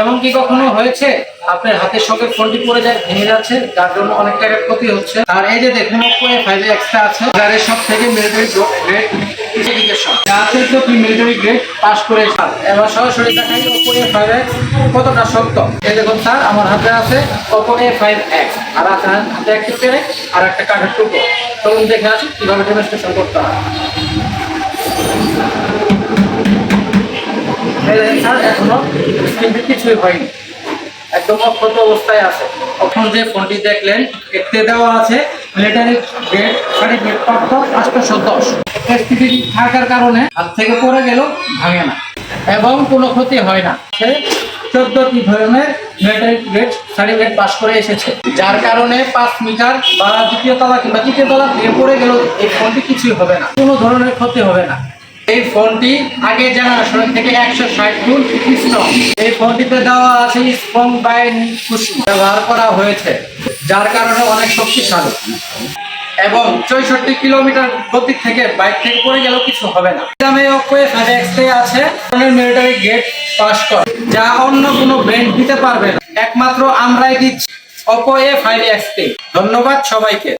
এমনকি কখনো হয়েছে? আপনার হাতের সঙ্গে ফোনটি পড়ে যায়, ভেঙে যাচ্ছে, যার জন্য অনেক টাকার ক্ষতি হচ্ছে। আর এই যে দেখুন ওপো এ ফাইভ এক্সট্রা আছে। যাদের সব থেকে মিলিটারি গ্রেড করেছে এবার ফাইভ কতটা শক্ত। এই দেখুন স্যার, আমার হাতে আছে ফাইভ এক্স আর আছে হাতে একটি পেরে আর একটা কাঠের টুকরো। চলুন দেখে আসি কীভাবে করতে কিন্তু কিছুই হয়নি। একদম অক্ষত অবস্থায় আছে। এখন যে ফোনটি দেখলেন এতে দেওয়া আছে মিলিটারি গ্রেড সার্টিফিকেট প্রাপ্ত আটশো দশ। এসটিডি থাকার কারণে হাত থেকে পড়ে গেলেও ভাঙে না। এবং কোনো ক্ষতি হয় না। সে চোদ্দটি ধরনের মিলিটারি গ্রেড সার্টিফিকেট পাস করে এসেছে। যার কারণে পাঁচ মিটার বা দ্বিতীয় তলা কিংবা তৃতীয় তলা থেকে পড়ে গেলেও এই ফোনটি কিছুই হবে না। কোনো ধরনের ক্ষতি হবে না। এই ফোনটি আগে জেনারেশন থেকে একশো ষাট গুণ স্ট্রং এই ফোনটিতে দেওয়া আছে স্ট্রং বাইন কুশন ব্যবহার করা হয়েছে, যার কারণে অনেক শক্তিশালী। এবং চৌষট্টি কিলোমিটার গতি থেকে বাইক থেকে পড়ে গেলেও কিছু হবে না। দামে অপোয়ে ফাইভ এক্সে আছে মিলিটারি গেট পাস করে, যা অন্য কোনো ব্র্যান্ড দিতে পারবে না। একমাত্র আমরাই দিচ্ছি অপো এ ফাইভ এক্স ধন্যবাদ সবাইকে।